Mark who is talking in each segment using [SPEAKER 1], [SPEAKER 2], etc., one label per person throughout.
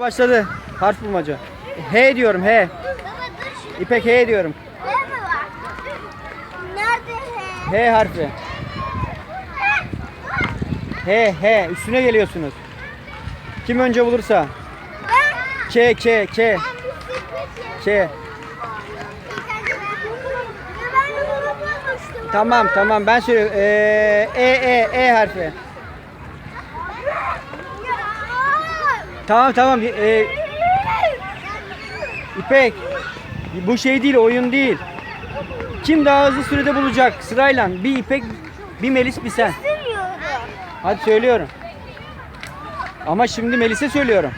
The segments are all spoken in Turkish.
[SPEAKER 1] Başladı. Harf bulmaca. H diyorum H. İpek H diyorum.
[SPEAKER 2] Nerede he?
[SPEAKER 1] H harfi. H H üstüne geliyorsunuz. Kim önce bulursa. K K K K.
[SPEAKER 2] Bulmuştum.
[SPEAKER 1] Tamam tamam ben söylüyorum. Ee, E E E harfi. Tamam tamam. Ee, İpek. Bu şey değil oyun değil. Kim daha hızlı sürede bulacak sırayla? Bir İpek, bir Melis, bir sen. Hadi söylüyorum. Ama şimdi Melis'e söylüyorum.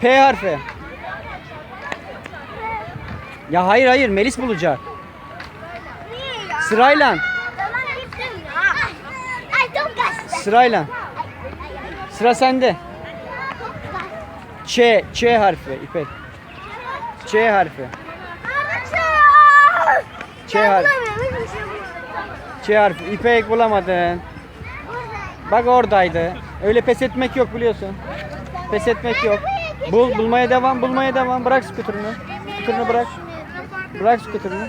[SPEAKER 1] P harfi. Ya hayır hayır Melis bulacak. Sırayla. Sırayla. Sıra sende. Ç, Ç harfi İpek. Ç harfi. Ç harfi. Ç harfi. İpek bulamadın. Bak oradaydı. Öyle pes etmek yok biliyorsun. Pes etmek yok. Bul, bulmaya devam, bulmaya devam. Bırak skuterını. Skuterını bırak. Bırak skuterını.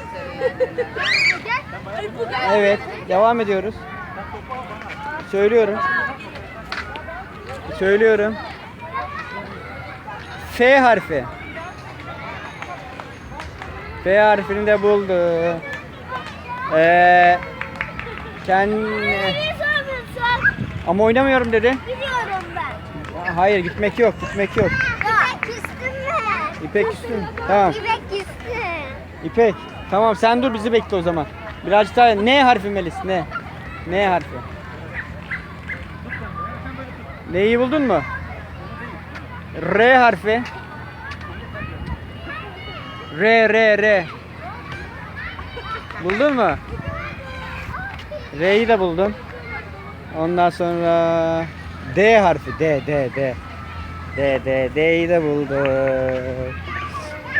[SPEAKER 1] Evet, devam ediyoruz. Söylüyorum. Söylüyorum. F harfi. F harfini de buldu. Ee, kendi... Ama oynamıyorum dedi.
[SPEAKER 2] Gidiyorum ben.
[SPEAKER 1] Hayır gitmek yok, gitmek yok.
[SPEAKER 2] İpek küstün?
[SPEAKER 1] İpek üstün. Tamam.
[SPEAKER 2] İpek küstün.
[SPEAKER 1] İpek. Tamam sen dur bizi bekle o zaman. Birazcık daha N harfi Melis. Ne? N harfi. Neyi buldun mu? R harfi. R R R. Buldun mu? R'yi de buldum. Ondan sonra D harfi. D D D. D D D'yi de buldum.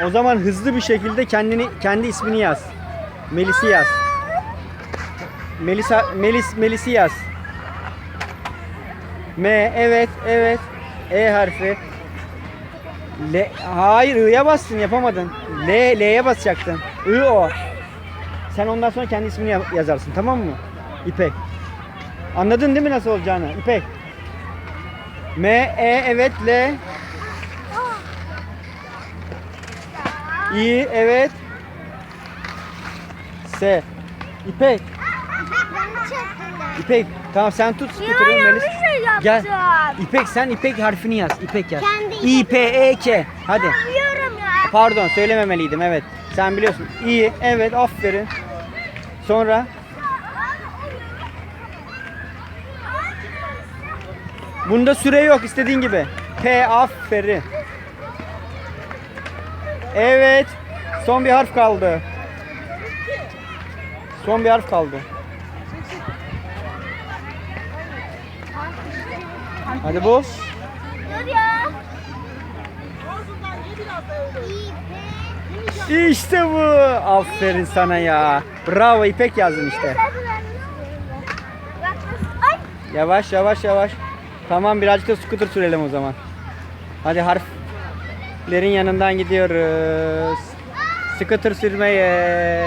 [SPEAKER 1] O zaman hızlı bir şekilde kendini kendi ismini yaz. Melis'i yaz. Melisa Melis Melis'i yaz. M evet evet. E harfi. L hayır I'ya bastın yapamadın. L L'ye basacaktın. I o. Sen ondan sonra kendi ismini ya- yazarsın tamam mı? İpek. Anladın değil mi nasıl olacağını? İpek. M E evet L İ evet. S. İpek.
[SPEAKER 2] İpek.
[SPEAKER 1] Tamam sen tut
[SPEAKER 2] Ya
[SPEAKER 1] skuterını Melis. Gel. İpek sen İpek harfini yaz. İpek yaz.
[SPEAKER 2] Kendi
[SPEAKER 1] İ P E K. Hadi.
[SPEAKER 2] Biliyorum ya.
[SPEAKER 1] Pardon söylememeliydim evet. Sen biliyorsun. İyi evet aferin. Sonra Bunda süre yok istediğin gibi. P aferin. Evet. Son bir harf kaldı. Son bir harf kaldı. Hadi bul.
[SPEAKER 2] Dur ya. İpek.
[SPEAKER 1] İşte bu. Aferin sana ya. Bravo İpek yazdın işte. Yavaş yavaş yavaş. Tamam birazcık da scooter sürelim o zaman. Hadi harflerin yanından gidiyoruz. Scooter sürmeye.